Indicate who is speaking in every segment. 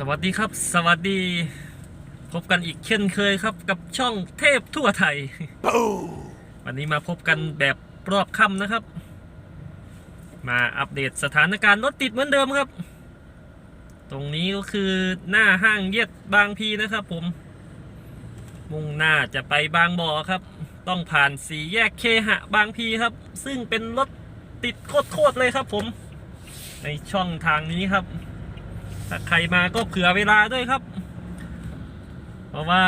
Speaker 1: สวัสดีครับ สวัสดี พบกันอีกเช่นเคยครับ กับช่องเทพทั่วไทย วันนี้มาพบกันแบบรอบค่ำนะครับ มาอัปเดตสถานการณ์รถติดเหมือนเดิมครับ ตรงนี้ก็คือหน้าห้างเย็ดบางพีนะครับ ผม มุ่งหน้าจะไปบางบ่อครับ ต้องผ่านสีแยกเคหะบางพีครับ ซึ่งเป็นรถติดโคตรๆเลยครับ ผม ในช่องทางนี้ครับ ถ้าใครมาก็เผื่อเวลาด้วยครับ เพราะว่า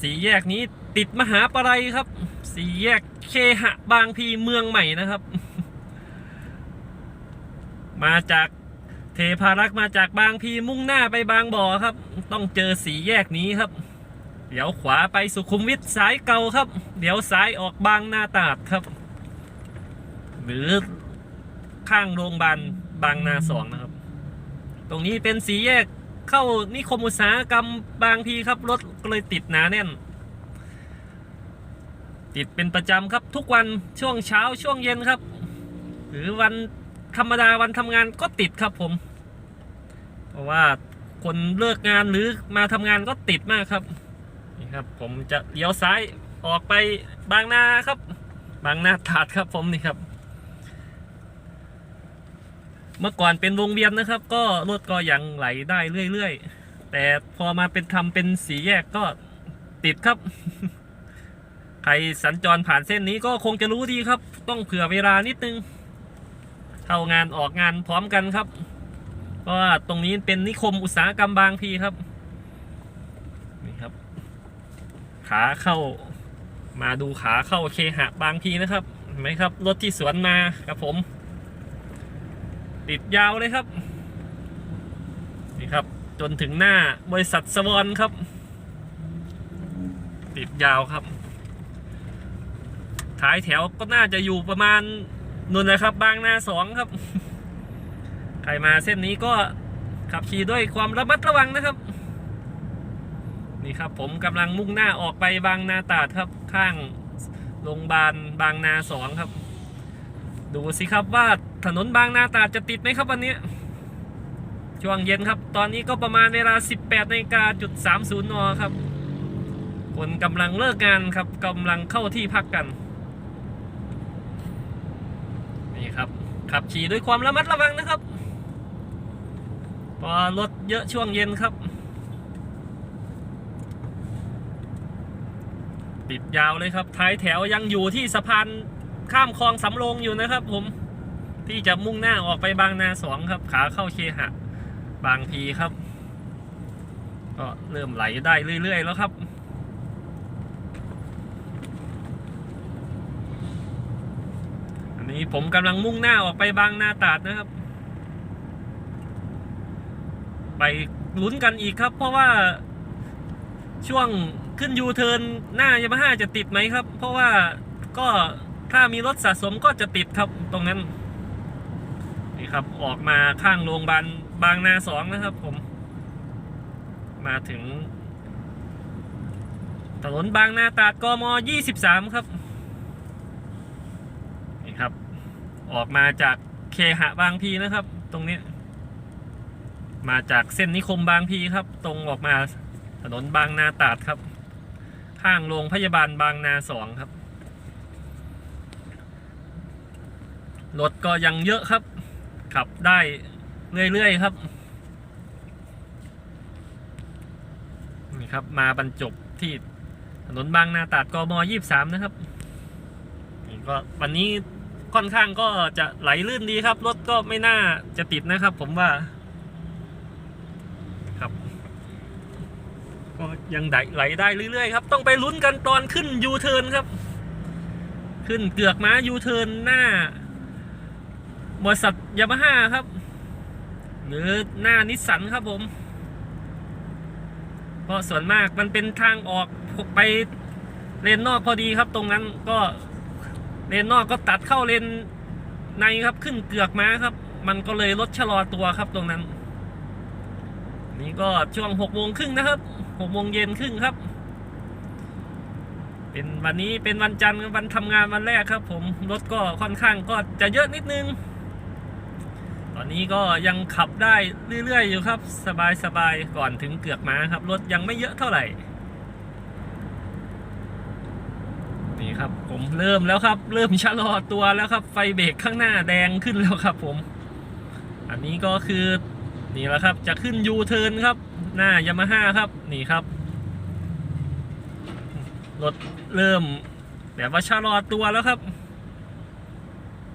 Speaker 1: สีแยกนี้ติดมหาปรัยครับ สีแยกเคหะบางพีเมืองใหม่นะครับ มาจากเทพารักษ์มาจากบางพีมุ่งหน้าไปบางบ่อครับ ต้องเจอสีแยกนี้ครับ เดี๋ยวขวาไปสุขุมวิทสายเก่าครับ เดี๋ยวซ้ายออกบางนาตาดครับ หรือข้างโรงพยาบาลบางนาสองนะครับ ตรงนี้เป็นสีแยกเข้านิคมอุตสาหกรรมบางพีครับ รถก็เลยติดหนาแน่น ติดเป็นประจำครับทุกวันช่วงเช้าช่วงเย็นครับ หรือวันธรรมดาวันทำงานก็ติดครับผม เพราะว่าคนเลิกงานหรือมาทำงานก็ติดมากครับนี่ครับ ผมจะเลี้ยวซ้ายออกไปบางนาครับ บางนาถาดครับผมนี่ครับ เมื่อก่อนเป็นวงเวียนนะครับ ก็รถก็ยังไหลได้เรื่อยๆ แต่พอมาเป็นทำเป็นสีแยกก็ติดครับ ใครสัญจรผ่านเส้นนี้ก็คงจะรู้ดีครับ ต้องเผื่อเวลานิดนึงเข้างานออกงานพร้อมกันครับ เพราะว่าตรงนี้เป็นนิคมอุตสาหกรรมบางพีครับนี่ครับ ขาเข้ามาดูขาเข้าเคหะบางพีนะครับเห็นไหมครับ รถที่สวนมาครับผม ติดยาวเลยครับ นี่ครับ จนถึงหน้าบริษัทสวอนครับ ติดยาวครับ ท้ายแถวก็น่าจะอยู่ประมาณนู่นนะครับ บางนาสองครับ ใครมาเส้นนี้ก็ขับขี่ด้วยความระมัดระวังนะครับ นี่ครับผมกำลังมุ่งหน้าออกไปบางนาตาดครับ ข้างโรงพยาบาลบางนาสองครับ ดูสิครับว่า ถนนบางนาตราดจะติดไหมครับวันนี้ ช่วงเย็นครับ ตอนนี้ก็ประมาณเวลา 18นาฬิกาจุด30นครับ คนกำลังเลิกงานครับกำลังเข้าที่พักกัน นี่ครับ ขับขี่ด้วยความระมัดระวังนะครับ พอรถเยอะช่วงเย็นครับ ติดยาวเลยครับ ท้ายแถวยังอยู่ที่สะพานข้ามคลองสำโรงอยู่นะครับผม ที่จะมุ่งหน้าออกไปบางนาสองครับ ขาเข้าเคหะ บางพีครับ ก็เริ่มไหลได้เรื่อย ๆ แล้วครับอันนี้ผมกำลังมุ่งหน้าออกไปบางนาตาดนะครับ ไปลุ้นกันอีกครับ เพราะว่าช่วงขึ้นยูเทิร์นหน้ายามาฮ่าจะติดไหมครับ เพราะว่าก็ถ้ามีรถสะสมก็จะติดครับตรงนั้น ครับออกมาข้างโรงพยาบาลบางนาสองนะครับ ผม มาถึง ถนนบางนาตาดกม23ครับ นี่ครับ ออกมาจากเคหะบางพีนะครับ ตรงนี้ มาจากเส้นนิคมบางพีครับ ตรงออกมาถนนบางนาตาดครับ ข้างโรงพยาบาลบางนาสองครับรถก็ยังเยอะครับ ขับได้เรื่อยๆครับ นี่ครับ มาบรรจบที่ถนนบางนาตราดกมยี่สามนะครับนี่ก็วันนี้ค่อนข้างก็จะไหลลื่นดีครับ รถก็ไม่น่าจะติดนะครับ ผมว่า ครับ ก็ยังไหลไหลได้เรื่อยๆครับ ต้องไปลุ้นกันตอนขึ้นยูเทิร์นครับ ขึ้นเกือกม้ายูเทิร์นหน้า บริษัทยามาฮ่าครับ หรือหน้านิสสันครับผม เพราะส่วนมากมันเป็นทางออกไปเลนนอกพอดีครับ ตรงนั้นก็เลนนอกก็ตัดเข้าเลนในครับขึ้นเกือกม้าครับ มันก็เลยลดชะลอตัวครับตรงนั้น นี่ก็ช่วงหกโมงครึ่งนะครับหกโมงเย็นครึ่งครับ เป็นวันนี้เป็นวันจันทร์วันทำงานวันแรกครับ ผมรถก็ค่อนข้างก็จะเยอะนิดนึง อนนี้ก็ยังขับได้เรื่อยๆอยู่ครับ สบายๆก่อนถึงเกือกม้าครับ รถยังไม่เยอะเท่าไหร่ นี่ครับ ผมเริ่มแล้วครับ เริ่มชะลอตัวแล้วครับ ไฟเบรกข้างหน้าแดงขึ้นแล้วครับ ผม อันนี้ก็คือนี่แหละครับ จะขึ้นยูเทิร์นครับ หน้ายามาฮ่าครับ นี่ครับรถเริ่มแบบว่าชะลอตัวแล้วครับ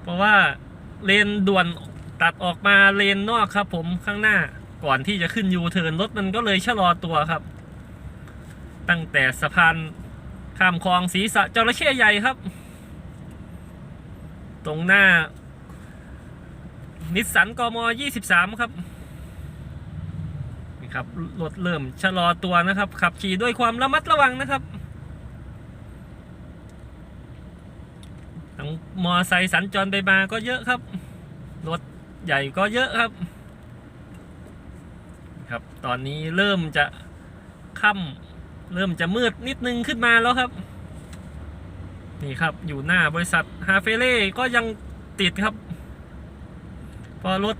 Speaker 1: เพราะว่าเลนด่วน ตัดออกมาเลนนอกครับ ผมข้างหน้าก่อนที่จะขึ้นยูเทิร์นรถมันก็เลยชะลอตัวครับ ตั้งแต่สะพานข้ามคลองศรีสะจระเข้ใหญ่ครับ ตรงหน้า นิสสันกม 23 ครับนี่ครับรถเริ่มชะลอตัวนะครับ ขับขี่ด้วยความระมัดระวังนะครับทั้งมอไซค์สัญจรไปมาก็เยอะครับรถ ใหญ่ก็เยอะครับ ครับ ตอนนี้เริ่มจะค่ำเริ่มจะมืดนิดนึงขึ้นมาแล้วครับ นี่ครับอยู่หน้าบริษัทฮาเฟเล่ก็ยังติดครับ พอรถ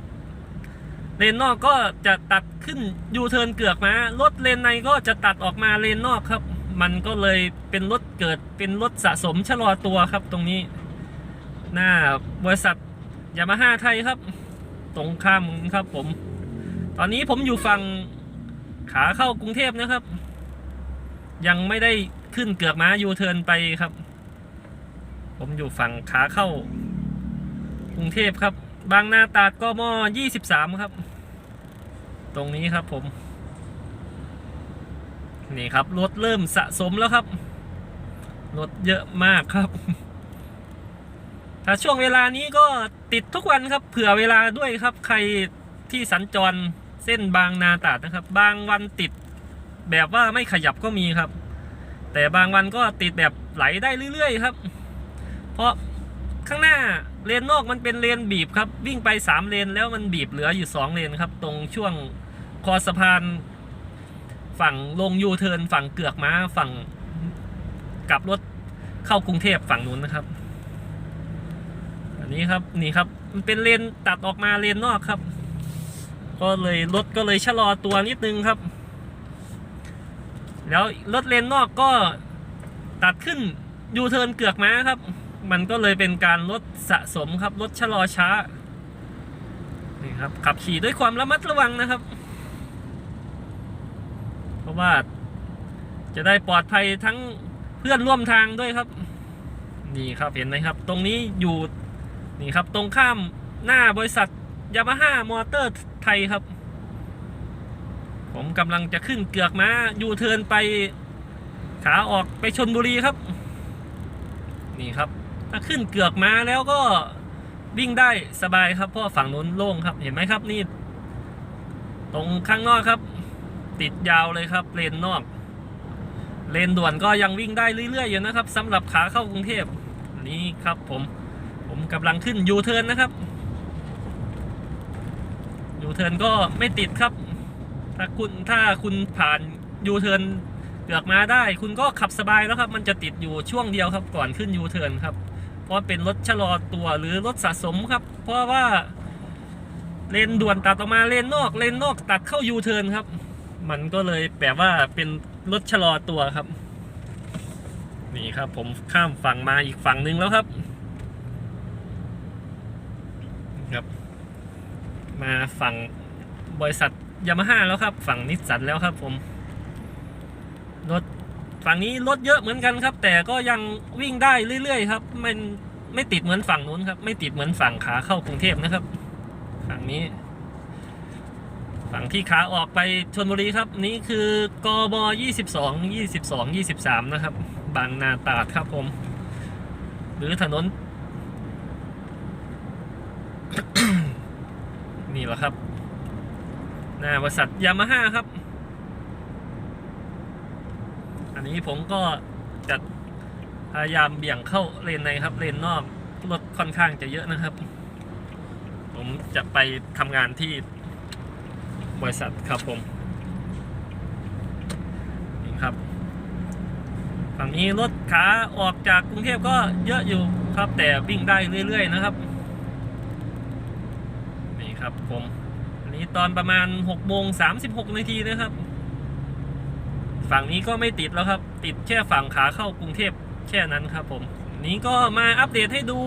Speaker 1: เลนนอกก็จะตัดขึ้นยูเทิร์นเกือกมารถเลนในก็จะตัดออกมาเลนนอกครับ มันก็เลยเป็นรถเกิดเป็นรถสะสมชะลอตัวครับตรงนี้ หน้าบริษัทยามาฮ่าไทยครับ ตรงข้ามครับผม ตอนนี้ผมอยู่ฝั่งขาเข้ากรุงเทพนะครับ ยังไม่ได้ขึ้นเกือกม้ายูเทิร์นไปครับ ผมอยู่ฝั่งขาเข้ากรุงเทพครับ บางนาตราดกม23 ครับ ตรงนี้ครับผม นี่ครับรถเริ่มสะสมแล้วครับ รถเยอะมากครับ ถ้าช่วงเวลานี้ก็ติดทุกวันครับ เผื่อเวลาด้วยครับ ใครที่สัญจรเส้นบางนาตราดนะครับ บางวันติดแบบว่าไม่ขยับก็มีครับ แต่บางวันก็ติดแบบไหลได้เรื่อยๆครับ เพราะข้างหน้าเลนนอกมันเป็นเลนบีบครับ วิ่งไป 3 เลนแล้วมันบีบเหลืออยู่ 2 เลนครับ ตรงช่วงคอสะพาน ฝั่งลงยูเทิร์นฝั่งเกือกม้าฝั่งกลับรถเข้ากรุงเทพฝั่งนู้นนะครับ นี้ครับนี่ครับ มันเป็นเลนตัดออกมาเลนนอกครับ ก็เลยรถก็เลยชะลอตัวนิดนึงครับ แล้วรถเลนนอกก็ตัดขึ้นยูเทิร์นเกือกม้าครับ มันก็เลยเป็นการลดสะสมครับลดชะลอช้านี่ครับขับขี่ด้วยความระมัดระวังนะครับ เพราะว่าจะได้ปลอดภัยทั้งเพื่อนร่วมทางด้วยครับ นี่ครับเห็นไหมครับ ตรงนี้อยู่ นี่ครับตรงข้ามหน้าบริษัทยามาฮ่ามอเตอร์ไทยครับ ผมกำลังจะขึ้นเกือกมายูเทิร์นไปขาออกไปชนบุรีครับ นี่ครับ ถ้าขึ้นเกือกมาแล้วก็วิ่งได้สบายครับ เพราะฝั่งนู้นโล่งครับเห็นไหมครับนี่ ตรงข้างนอกครับ ติดยาวเลยครับเลนนอก เลนด่วนก็ยังวิ่งได้เรื่อยๆอยู่นะครับสำหรับขาเข้ากรุงเทพนี่ครับผม ผมกำลังขึ้นยูเทิร์นนะครับยูเทิร์นก็ไม่ติดครับ ถ้าคุณถ้าคุณผ่านยูเทิร์นเกือกมาได้ คุณก็ขับสบายแล้วครับ มันจะติดอยู่ช่วงเดียวครับ ก่อนขึ้นยูเทิร์นครับ เพราะเป็นรถชะลอตัวหรือรถสะสมครับ เพราะว่าเลนด่วนตัดออกมาเลนนอกเลนนอกตัดเข้ายูเทิร์นครับ มันก็เลยแบบว่าเป็นรถชะลอตัวครับ นี่ครับผมข้ามฝั่งมาอีกฝั่งหนึ่งแล้วครับ มาฝั่งบริษัทยามาฮ่าแล้วครับ ฝั่งนิสสันแล้วครับผมรถฝั่งนี้รถเยอะเหมือนกันครับ แต่ก็ยังวิ่งได้เรื่อยๆครับมันไม่ติดเหมือนฝั่งนู้นครับ ไม่ติดเหมือนฝั่งขาเข้ากรุงเทพนะครับ ฝั่งนี้ ฝั่งที่ขาออกไปชนบุรีครับ นี่คือกบ22 22 23 นะครับ บางนาตราดครับผม หรือถนน นี่แหละครับหน้าบริษัทยามาฮ่าครับ อันนี้ผมก็จะพยายามเบี่ยงเข้าเลนในครับเลนนอกรถค่อนข้างจะเยอะนะครับ ผมจะไปทำงานที่บริษัทครับผมนี่ครับฝั่งนี้รถขาออกจากกรุงเทพก็เยอะอยู่ครับ แต่วิ่งได้เรื่อย ๆ นะครับ ครับผมอันนี้ตอนประมาณ6โมง36นาทีนะครับ ฝั่งนี้ก็ไม่ติดแล้วครับ ติดแค่ฝั่งขาเข้ากรุงเทพแค่นั้นครับผม นี้ก็มาอัปเดตให้ดู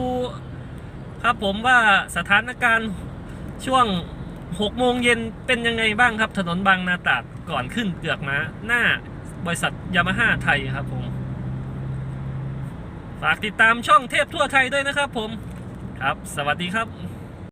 Speaker 1: ครับผมว่าสถานการณ์ช่วง6โมงเย็นเป็นยังไงบ้างครับ ถนนบางนาตราดก่อนขึ้นเกือกม้าหน้าบริษัทยามาฮ่าไทยครับผมฝากติดตามช่องเทพทั่วไทยด้วยนะครับผม ครับ สวัสดีครับ